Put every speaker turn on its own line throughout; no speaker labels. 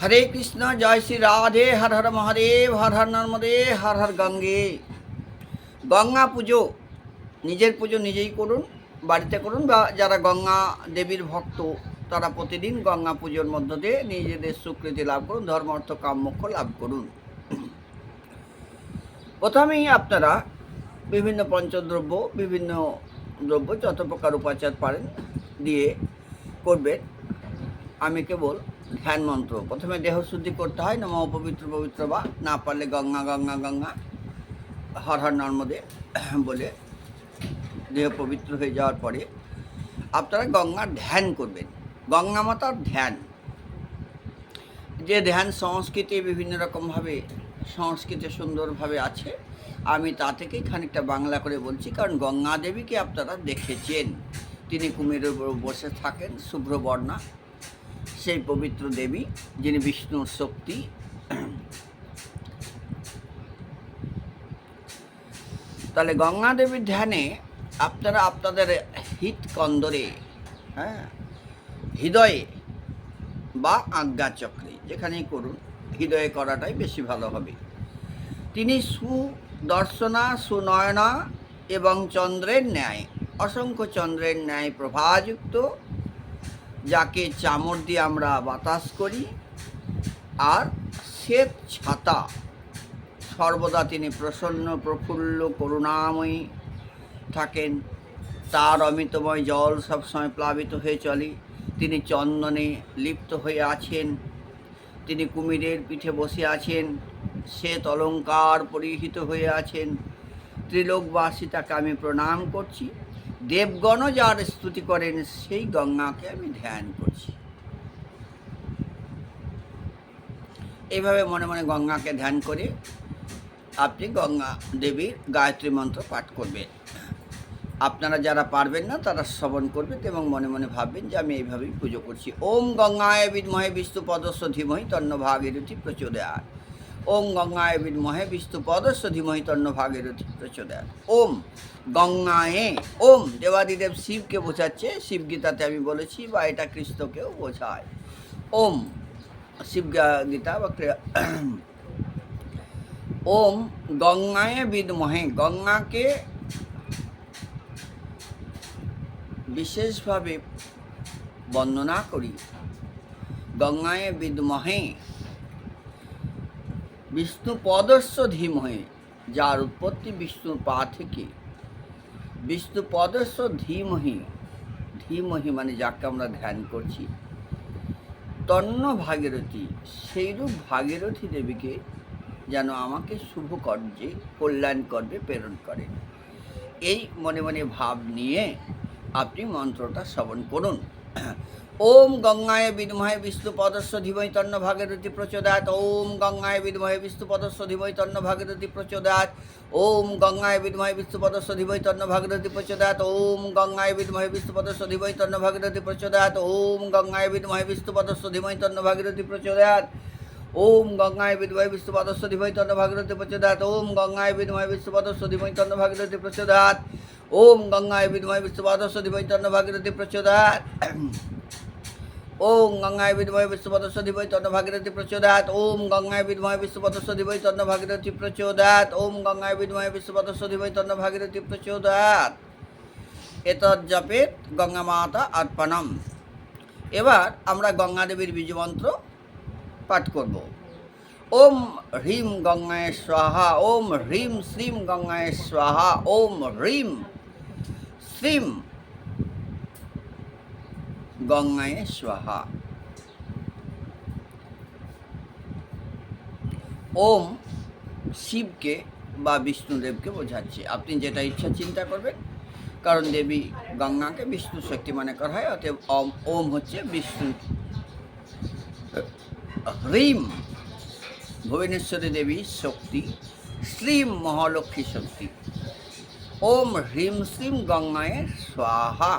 হরে কৃষ্ণ, জয় শ্রী রাধে, হর হর মহাদেব, হর হর নর্মদে, হর হর গঙ্গে। গঙ্গা পুজো, নিজের পুজো নিজেই করুন, বাড়িতে করুন বা যারা গঙ্গা দেবীর ভক্ত, তারা প্রতিদিন গঙ্গা পুজোর মধ্য দিয়ে নিজেদের স্বীকৃতি লাভ করুন, ধর্ম, অর্থ, কাম, মোক্ষ লাভ করুন। প্রথমেই আপনারা বিভিন্ন পঞ্চদ্রব্য, বিভিন্ন দ্রব্য যত প্রকার উপাচার পারেন দিয়ে করবেন। আমি কেবল ধ্যান মন্ত্র। প্রথমে দেহ শুদ্ধি করতে হয়, নম পবিত্র পবিত্র বা না পারলে গঙ্গা গঙ্গা গঙ্গা, হর হর নর্মদে বলে দেহ পবিত্র হয়ে যাওয়ার পরে আপনারা গঙ্গার ধ্যান করবেন। গঙ্গা মাতার ধ্যান। যে ধ্যান সংস্কৃতি বিভিন্ন রকমভাবে, সংস্কৃতি সুন্দরভাবে আছে, আমি তা থেকেই খানিকটা বাংলা করে বলছি, কারণ গঙ্গা দেবীকে আপনারা দেখেছেন। তিনি কুমিরের বসে থাকেন, শুভ্র বর্ণা সেই পবিত্র দেবী, যিনি বিষ্ণুর শক্তি। তাহলে গঙ্গা দেবীর ধ্যানে আপনারা আপনাদের হৃৎকন্দরে হ্যাঁ হৃদয়ে বা আজ্ঞাচক্রে যেখানেই করুন, হৃদয়ে করাটাই বেশি ভালো হবে। তিনি সুদর্শনা, সুনয়না এবং চন্দ্রের ন্যায়, অসংখ্য চন্দ্রের ন্যায় প্রভাযুক্ত যাকে চামড় দিয়ে আমরা বাতাস করি, আর শ্বেত ছাতা। সর্বদা তিনি প্রসন্ন, প্রফুল্ল, করুণাময়ী থাকেন। তার অমিতময় জল সবসময় প্লাবিত হয়ে চলে। তিনি চন্দনে লিপ্ত হয়ে আছেন। তিনি কুমিরের পিঠে বসে আছেন। শ্বেত অলঙ্কার পরিহিত হয়ে আছেন। ত্রিলোকবাসী তাকে আমি প্রণাম করছি। দেবগণও যার স্তুতি করেন, সেই গঙ্গাকে আমি ধ্যান করছি। এইভাবে মনে মনে গঙ্গাকে ধ্যান করে আপনি গঙ্গা দেবীর গায়ত্রী মন্ত্র পাঠ করবেন। আপনারা যারা পারবেন না, তারা শ্রবণ করবেন এবং মনে মনে ভাববেন যে আমি এইভাবেই পুজো করছি। ওম গঙ্গায় বিদ্মহে বিষ্ণু পদস্য ধীমহি তন্ন ভাগীরথী প্রচোদয়াত। ওম গঙ্গায় বিদ্মহে বিষ্ণু পদস্য ধীমহি তন্ন ভাগীরথী প্রচোদয়াত। ওম গঙ্গায়ে, ওম দেবাদিদেব শিবকে বোঝাচ্ছে, শিব গীতাতে আমি বলেছি বা এটা কৃষ্ণকেও বোঝায়। ওম শিব গীতা বা ওম গঙ্গায় বিদ্মহে গঙ্গাকে বিশেষভাবে বন্দনা করি। গঙ্গায় বিদ্মহে বিষ্ণু পদস্য ধীমহে যার উৎপত্তি বিষ্ণুর পা থেকে। বিষ্ণু পদস্য ধীমহি ধীমহি মানে যাকে আমরা ধ্যান করছি। তন্ন ভাগীরথী, সেইরূপ ভাগীরথী দেবীকে যেন আমাকে শুভ কার্যে, কল্যাণ করবে প্রেরণ করেন। এই মনে মনে ভাব নিয়ে আপনি মন্ত্রটা শ্রবণ করুন। ওম গঙ্গায় বিদ্মহে বিষ্ণু পদস্য ধীমহি তন্ন ভাগীরথী প্রচোদয়াত ওম গঙ্গায় বিদ্মহে বিষ্ণু পদস্য ধীমহি তন্ন ভাগীরথী প্রচোদয়াত ওম গঙ্গায় বিদ্মহে বিষ্ণু পদস্য ধীমহি তন্ন ভাগীরথী প্রচোদয়াত ওম গঙ্গায় বিদ্মহে বিষ্ণু পদস্য ধীমহি তন্ন ভাগীরথী প্রচোদয়াত ওম গঙ্গায় বিদ্মহে বিষ্ণু পদস্য ধীমহি তন্ন ভাগীরথী প্রচোদয়াত ওম গঙ্গায় বিদ্মহে বিষ্ণু পদস্য ধীমহি তন্ন ভাগীরথী প্রচোদয়াত ওম গঙ্গায় বিদ্মহে বিষ্ণু পদস্য ধীমহি তন্ন ভাগীরথী প্রচোদয়াত ওম গঙ্গায় বিদ্মহে বিষ্ণু পদস্য ধীমহি তন্ন ভাগীরথী প্রচোদয়াত ওম গঙ্গায় বিদ্মহে বিষ্ণুপদস্য ধীমহি তন্ন ভাগীরথী প্রচোদয়াত। ওম গঙ্গায় বিদ্মহে বিষ্ণুপদস্য ধীমহি তন্ন ভাগীরথী প্রচোদয়াত। ওম গঙ্গায় বিদ্মহে বিষ্ণুপদস্য ধীমহি তন্ন ভাগীরথী প্রচোদয়াত। এতৎ জপেত গঙ্গা মাতা অর্পণম। এবার আমরা গঙ্গা দেবীর বীজমন্ত্র পাঠ করব। ওম হ্রিম গঙ্গায় স্বাহা, ওম হ্রিম শ্রীম গঙ্গায় স্বাহা, ওম হ্রিম শ্রীম গঙ্গায় স্বাহা। ওম শিবকে বা বিষ্ণুদেবকে বোঝাচ্ছে। আপনি যেটা ইচ্ছা চিন্তা করবেন, কারণ দেবী গঙ্গাকে বিষ্ণু শক্তি মনে করা হয়, অতএব ওম ওম হচ্ছে বিষ্ণু। হ্রিম, ভুবনেশ্বরী দেবী শক্তি শ্রীম মহালক্ষ্মী শক্তি। ওম হ্রিম শ্রীম গঙ্গায় স্বাহা।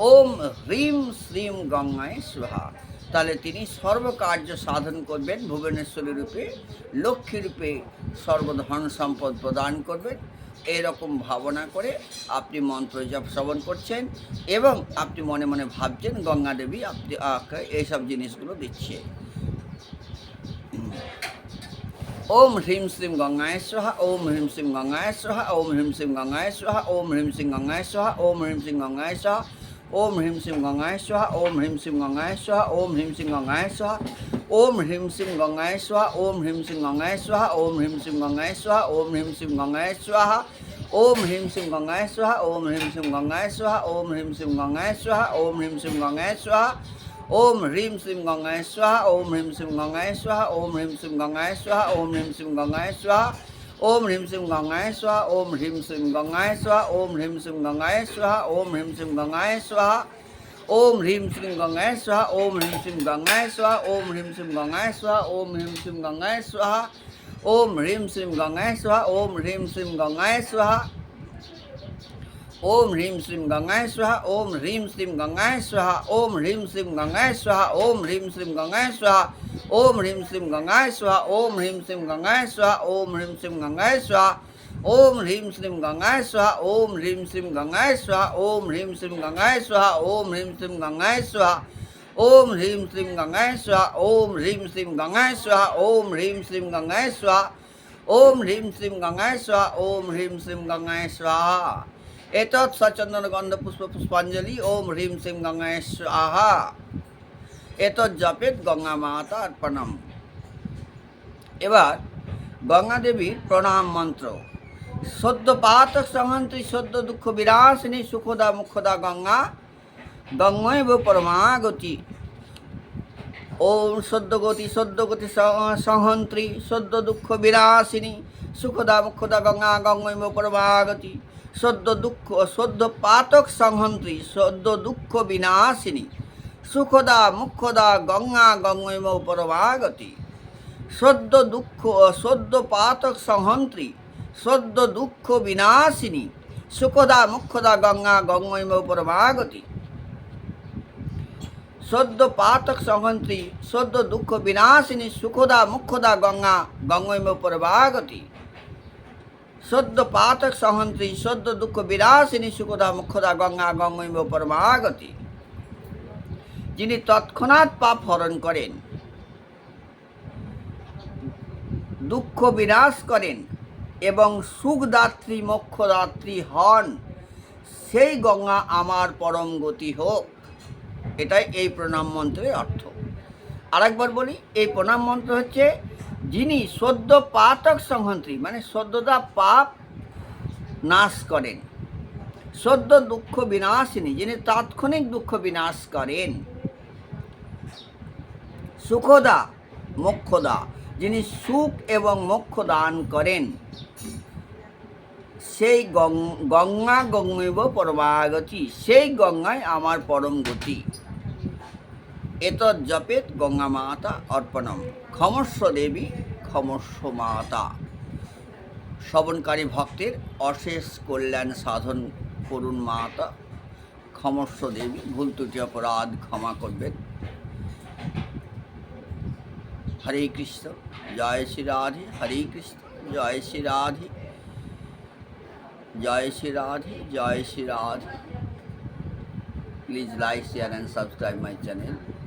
ওম হ্রিম শ্রীম গঙ্গায় সুহা তাহলে তিনি সর্বকার্য সাধন করবেন, ভুবনেশ্বরী রূপে, লক্ষ্মী রূপে সর্বধন সম্পদ প্রদান করবেন। এরকম ভাবনা করে আপনি মন্ত্র জপ শ্রবণ করছেন এবং আপনি মনে মনে ভাবছেন, গঙ্গা দেবী, আপনি এইসব জিনিসগুলো দিচ্ছে। ওম হ্রিম শ্রীম গঙ্গায় সোহা ওম হ্রিম শ্রীম গঙ্গায় সোহা ওম হ্রিম শ্রীম গঙ্গায় সোহা ওম হ্রিম শ্রীম গঙ্গায় সোহা ওম হ্রিম শ্রীম গঙ্গায় সোহা ôm him sim ngọ ngái xóa ôm him sim ngọ ngái xóa ôm him sim ngọ ngái xóa ôm him sim ngọ ngái xóa ôm him sim ngọ ngái xóa ôm him sim ngọ ngái xóa ôm him sim ngọ ngái xóa ôm him sim ngọ ngái xóa ôm him sim ngọ ngái xóa ôm him sim ngọ ngái xóa ôm him sim ngọ ngái xóa ôm him sim ngọ ngái xóa ôm him sim ngọ ngái xóa ôm him sim ngọ ngái xóa ओम ह्रीम सिंह गंगाए स्वाहा ओम ह्रीम सिंह गंगाय स्वाहा ओम ह्रीम सिंह गंगाय स्वाहा ओम ह्रीम सिंह गंगाय स्वाहा ओम ह्रीम सिंह गंगाय स्वाहा ओम ह्रीम सिंह गंगाय स्वाहा ओम ह्रीम सिंह गंगाय स्वाहा ओम ह्रीम सिंह गंगाय स्वाहा ओम ह्रीम सिंह गंगाय स्वाहा ओम ह्रीम सिंह गंगाय स्वाहा ओम ह्रीं श्रीं गंगाय स्वाहा ओम ह्रीं श्रीं गंगाय स्वाहा ओम ह्रीं श्रीं गंगाय स्वाहा ओम ह्रीं श्रीं गंगाय स्वाहा ओम ह्रीं श्रीं गंगाय स्वाहा ओम ह्रीं श्रीं गंगाय स्वाहा ओम ह्रीं श्रीं गंगाय स्वाहा ओम ह्रीं श्रीं गंगाय स्वाहा ओम ह्रीं श्रीं गंगाय स्वाहा ओम ह्रीं श्रीं गंगाय स्वाहा ओम ह्रीं श्रीं गंगाय स्वाहा ओम ह्रीं श्रीं गंगाय स्वाहा ओम ह्रीं श्रीं गंगाय स्वाहा ओम ह्रीं श्रीं गंगाय स्वाहा ओम ह्रीं श्रीं गंगाय स्वाहा ओम ह्रीं श्रीं गंगाय स्वाहा এতৎ সচন্দন গন্ধ পুষ্প পুষ্পাঞ্জলি ওম হ্রিম সিং গঙ্গেশ আহা এত জপেত গঙ্গা মাতা অর্পণম। এবার গঙ্গাদেবীর প্রণাম মন্ত্র। সদ্য পাত সংহন্তি সদ্য দুঃখ বিরাসিনী সুখদা মুখদা গঙ্গা গঙ্গৈব পরমাগতি। ওম সদ্য গতি সদ্য গতি সংহন্ত্রী সদ্য দুঃখ বিরাসিনী সুখদা মুখদা গঙ্গা গঙ্গৈব পরমাগতি। সদ্য দুঃখ, সদ্য পাতক সংহন্ত্রী সদ্য দুঃখ বিনাশিনী। সুখদা, মুখদা, গঙ্গা, গঙ্গৈব পরমাগতি। সদ্য দুঃখ, সদ্য পাতক সংহন্ত্রী সদ্য দুঃখ বিনাশিনী। সুখদা, মুখদা, গঙ্গা, গঙ্গৈব পরমাগতি। সদ্য পাতক সংহন্ত্রী সদ্য দুঃখ বিনাশিনী, সুখদা, মুখদা, গঙ্গা, গঙ্গৈব পরমাগতি। সদ্য পাতক সংহন্ত্রী, সদ্য দুঃখ বিনাশিনী সুখদা মুখদা গঙ্গা গঙ্গৈব পরমাগতি। যিনি তৎক্ষণাৎ পাপ হরণ করেন, দুঃখ বিনাশ করেন এবং সুখদাত্রী, মোক্ষদাত্রী হন, সেই গঙ্গা আমার পরম গতি হোক। এটাই এই প্রণাম মন্ত্রের অর্থ। আরেকবার বলি, এই প্রণাম মন্ত্র হচ্ছে যিনি সদ্য পাতক সংহন্ত্রী মানে সদ্যদা পাপ নাশ করেন, সদ্য দুঃখ বিনাশিনী, যিনি তাৎক্ষণিক দুঃখ বিনাশ করেন, সুখদা, মোক্ষদা, যিনি সুখ এবং মোক্ষ দান করেন, সেই গঙ্গা গঙ্গৈব পরমাগতি, সেই গঙ্গায় আমার পরম গতি। এতৎ জপেত গঙ্গা মাতা অর্পণম। ক্ষমস্ব দেবী, ক্ষমস্ব মাতা। শ্রবণকারী ভক্তের অশেষ কল্যাণ সাধন করুন মাতা। ক্ষমস্ব দেবী, ভুল ত্রুটি, অপরাধ ক্ষমা করবেন। হরে কৃষ্ণ, জয় শ্রী রাধে, হরে কৃষ্ণ, জয় শ্রী রাধে। জয় শ্রী রাধে, জয় Shri Radhe. Please like, share and subscribe my channel